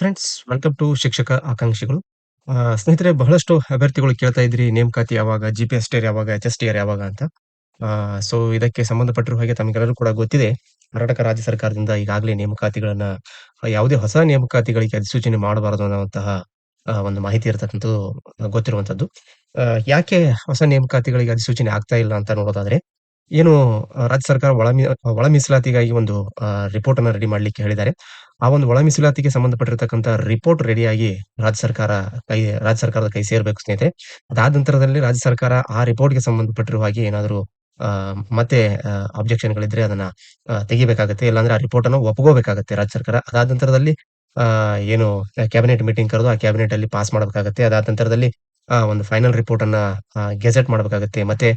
Friends welcome to ಶಿಕ್ಷಕ ಆಕಾಂಕ್ಷಿಗಳು. ಸ್ನೇಹಿತರೆ ಬಹಳಷ್ಟು ಅಭ್ಯರ್ಥಿಗಳು ಕೇಳ್ತಾ ಇದ್ರಿ ನೇಮಕಾತಿ ಯಾವಾಗ? ಜಿಪಿಎಸ್‌ಟಿಆರ್ ಯಾವಾಗ? ಎಚ್ ಎಸ್ ಟಿ ಆರ್ ಯಾವಾಗ ಅಂತ. ಸೊ ಇದಕ್ಕೆ ಸಂಬಂಧಪಟ್ಟಿರುವ ಹಾಗೆ ತಮಗೆಲ್ಲರೂ ಕೂಡ ಗೊತ್ತಿದೆ. ಕರ್ನಾಟಕ ರಾಜ್ಯ ಸರ್ಕಾರದಿಂದ ಈಗಾಗಲೇ ನೇಮಕಾತಿಗಳನ್ನ ಯಾವುದೇ ಹೊಸ ನೇಮಕಾತಿಗಳಿಗೆ ಅಧಿಸೂಚನೆ ಮಾಡಬಾರದು ಅನ್ನುವಂತಹ ಒಂದು ಮಾಹಿತಿ ಇರತಕ್ಕಂಥದ್ದು ಗೊತ್ತಿರುವಂತದ್ದು. ಯಾಕೆ ಹೊಸ ನೇಮಕಾತಿಗಳಿಗೆ ಅಧಿಸೂಚನೆ ಆಗ್ತಾ ಇಲ್ಲ ಅಂತ ನೋಡೋದಾದ್ರೆ, ಏನು ರಾಜ್ಯ ಸರ್ಕಾರ ಒಳ ಒಳ ಮೀಸಲಾತಿಗಾಗಿ ಒಂದು ರಿಪೋರ್ಟ್ ಅನ್ನ ರೆಡಿ ಮಾಡ್ಲಿಕ್ಕೆ ಹೇಳಿದ್ದಾರೆ. ಆ ಒಂದು ಒಳ ಮೀಸಲಾತಿಗೆ ಸಂಬಂಧಪಟ್ಟಿರ್ತಕ್ಕಂಥ ರಿಪೋರ್ಟ್ ರೆಡಿಯಾಗಿ ರಾಜ್ಯ ಸರ್ಕಾರ ಕೈ, ರಾಜ್ಯ ಸರ್ಕಾರದ ಕೈ ಸೇರ್ಬೇಕು ಸ್ನೇಹಿತರೆ. ಅದಾದ ನಂತರದಲ್ಲಿ ರಾಜ್ಯ ಸರ್ಕಾರ ಆ ರಿಪೋರ್ಟ್‌ಗೆ ಸಂಬಂಧಪಟ್ಟಿರುವ ಹಾಗೆ ಏನಾದ್ರು ಮತ್ತೆ ಅಬ್ಜೆಕ್ಷನ್ ಗಳಿದ್ರೆ ಅದನ್ನ ತೆಗಿಬೇಕಾಗತ್ತೆ. ಇಲ್ಲಾಂದ್ರೆ ಆ ರಿಪೋರ್ಟ್ ಅನ್ನು ಒಪ್ಕೋಬೇಕಾಗತ್ತೆ ರಾಜ್ಯ ಸರ್ಕಾರ. ಅದಾದ ನಂತರದಲ್ಲಿ ಏನು ಕ್ಯಾಬಿನೆಟ್ ಮೀಟಿಂಗ್ ಕರೆದು ಆ ಕ್ಯಾಬಿನೆಟ್ ಅಲ್ಲಿ ಪಾಸ್ ಮಾಡಬೇಕಾಗತ್ತೆ. ಅದಾದ ನಂತರದಲ್ಲಿ ಒಂದು ಫೈನಲ್ ರಿಪೋರ್ಟ್ ಅನ್ನ ಗೆಜೆಟ್ ಮಾಡಬೇಕಾಗುತ್ತೆ ಮತ್ತೆ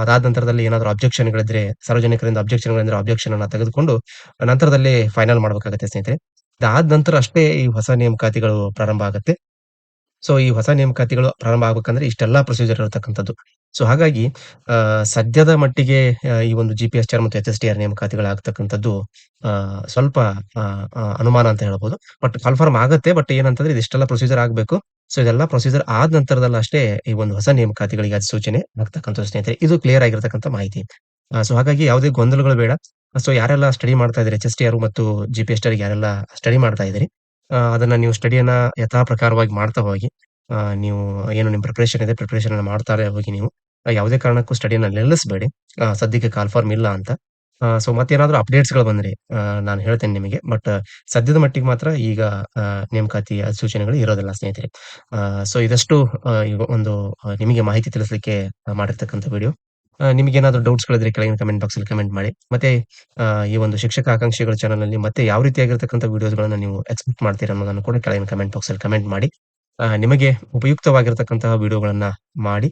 ಅದಾದ ನಂತರದಲ್ಲಿ ಏನಾದ್ರು ಅಬ್ಜೆಕ್ಷನ್‌ಗಳಿದ್ರೆ ಸಾರ್ವಜನಿಕರಿಂದ ಅಬ್ಜೆಕ್ಷನ್‌ಗಳಿದ್ರೆ ಅಬ್ಜೆಕ್ಷನ್ ಅನ್ನ ತೆಗೆದುಕೊಂಡು, ನಂತರದಲ್ಲಿ ಫೈನಲ್ ಮಾಡಬೇಕಾಗುತ್ತೆ ಸ್ನೇಹಿತರೆ. ಅದಾದ ನಂತರ ಅಷ್ಟೇ ಈ ಹೊಸ ನೇಮಕಾತಿಗಳು ಪ್ರಾರಂಭ ಆಗುತ್ತೆ ಸೊ ಈ ಹೊಸ ನೇಮಕಾತಿಗಳು ಪ್ರಾರಂಭ ಆಗ್ಬೇಕಂದ್ರೆ ಇಷ್ಟೆಲ್ಲಾ ಪ್ರೊಸೀಜರ್ ಇರತಕ್ಕಂಥದ್ದು. ಸೊ ಹಾಗಾಗಿ ಸದ್ಯದ ಮಟ್ಟಿಗೆ ಈ ಒಂದು ಜಿಪಿಎಸ್‌ಟಿಆರ್ ಮತ್ತು ಎಚ್‌ಎಸ್‌ಟಿಆರ್ ಟಿ ಆ ಸ್ವಲ್ಪ ಆಗ್ತಕ್ಕಂಥದ್ದು ಸ್ವಲ್ಪ ಅನುಮಾನ ಅಂತ ಹೇಳ್ಬೋದು. ಬಟ್ ಕನ್ಫರ್ಮ್ ಆಗುತ್ತೆ ಬಟ್ ಏನಂತಂದ್ರೆ ಇದಿಷ್ಟೆಲ್ಲ ಪ್ರೊಸೀಜರ್ ಆಗಬೇಕು ಸೊ ಇದೆಲ್ಲ ಪ್ರೊಸೀಜರ್ ಆದ ನಂತರದಲ್ಲಿ ಅಷ್ಟೇ ಈ ಒಂದು ಹೊಸ ನೇಮಕಾತಿಗಳಿಗೆ ಅಧಿಸೂಚನೆ ಆಗ್ತಕ್ಕಂಥ ಸ್ನೇಹಿತರೆ. ಇದು ಕ್ಲಿಯರ್ ಆಗಿರ್ತಕ್ಕಂಥ ಮಾಹಿತಿ. ಸೊ ಹಾಗಾಗಿ ಯಾವುದೇ ಗೊಂದಲಗಳು ಬೇಡ. ಸೊ ಯಾರೆಲ್ಲ ಸ್ಟಡಿ ಮಾಡ್ತಾ ಇದ್ರಿ ಎಚ್ ಎಸ್ ಟಿ ಆರ್ ಮತ್ತು ಜಿಪಿಎಸ್‌ಟಿಆರ್‌ಗೆ ಯಾರೆಲ್ಲ ಸ್ಟಡಿ ಮಾಡ್ತಾ ಇದ್ದೀರಿ, ಅದನ್ನ ನೀವು ಸ್ಟಡಿಯನ್ನ ಯಥಾ ಪ್ರಕಾರವಾಗಿ ಮಾಡ್ತಾ ಹೋಗಿ. ನೀವು ಏನು ನಿಮ್ಮ ಪ್ರಿಪರೇಷನ್ ಇದೆ ಪ್ರಿಪರೇಷನ್ ಮಾಡ್ತಾರೆ ಹೋಗಿ ನೀವು. ಯಾವುದೇ ಕಾರಣಕ್ಕೂ ಸ್ಟಡಿನ ನಿಲ್ಲಿಸಬೇಡಿ. ಸದ್ಯಕ್ಕೆ ಕಾಲ್ ಫಾರ್ಮ್ ಇಲ್ಲ ಅಂತ. ಸೊ ಮತ್ತೇನಾದ್ರು ಅಪ್ಡೇಟ್ಸ್‌ಗಳು ಬಂದ್ರೆ, ಆ, ನಾನು ಹೇಳ್ತೇನೆ ನಿಮಗೆ. ಬಟ್ ಸದ್ಯದ ಮಟ್ಟಿಗೆ ಮಾತ್ರ ಈಗ ನೇಮಕಾತಿ ಅಧಿಸೂಚನೆಗಳು ಇರೋದಿಲ್ಲ ಸ್ನೇಹಿತರೆ. ಸೊ ಇದಷ್ಟು ಒಂದು ನಿಮಗೆ ಮಾಹಿತಿ ತಿಳಿಸ್ಲಿಕ್ಕೆ ಮಾಡಿರ್ತಕ್ಕಂಥ ವಿಡಿಯೋ. ಆ ನಿಮಗೇನಾದ್ರು ಡೌಟ್ಸ್‌ಗಳಿದ್ರೆ ಕೆಳಗಿನ ಕಮೆಂಟ್ ಬಾಕ್ಸಲ್ಲಿ ಕಮೆಂಟ್ ಮಾಡಿ. ಮತ್ತೆ ಈ ಒಂದು ಶಿಕ್ಷಕ ಆಕಾಂಕ್ಷಿಗಳ ಚಾನಲ್‌ನಲ್ಲಿ ಮತ್ತೆ ಯಾವ ರೀತಿಯಾಗಿರ್ತಕ್ಕಂಥ ವಿಡಿಯೋಸ್‌ಗಳನ್ನ ನೀವು ಎಕ್ಸ್ಪೆಕ್ಟ್ ಮಾಡ್ತೀರಾ ಅನ್ನೋದನ್ನು ಕೂಡ ಕೆಳಗಿನ ಕಮೆಂಟ್ ಬಾಕ್ಸಲ್ಲಿ ಕಮೆಂಟ್ ಮಾಡಿ. ನಿಮಗೆ ಉಪಯುಕ್ತವಾಗಿರ್ತಕ್ಕಂತಹ ವಿಡಿಯೋಗಳನ್ನ ಮಾಡಿ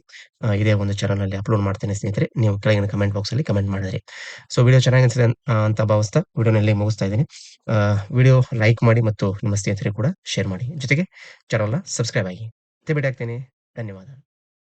ಇದೇ ಒಂದು ಚಾನಲ್‌ನಲ್ಲಿ ಅಪ್ಲೋಡ್ ಮಾಡ್ತೇನೆ ಸ್ನೇಹಿತರೆ. ನೀವು ಕೆಳಗಿನ ಕಮೆಂಟ್ ಬಾಕ್ಸಲ್ಲಿ ಕಮೆಂಟ್ ಮಾಡಿದ್ರಿ ಸೊ ವಿಡಿಯೋ ಚೆನ್ನಾಗಿ ಅಂತ ಭಾವಿಸ್ತಾ ವಿಡಿಯೋನಲ್ಲಿ ಮುಗಿಸ್ತಾ ಇದ್ದೀನಿ. ವಿಡಿಯೋ ಲೈಕ್ ಮಾಡಿ ಮತ್ತು ನಿಮ್ಮ ಸ್ನೇಹಿತರಿಗೆ ಕೂಡ ಶೇರ್ ಮಾಡಿ. ಜೊತೆಗೆ ಚಾನಲ್‌ನ ಸಬ್ಸ್ಕ್ರೈಬ್ ಆಗಿ. ಮತ್ತೆ ಭೇಟಿ ಆಗ್ತೇನೆ. ಧನ್ಯವಾದ.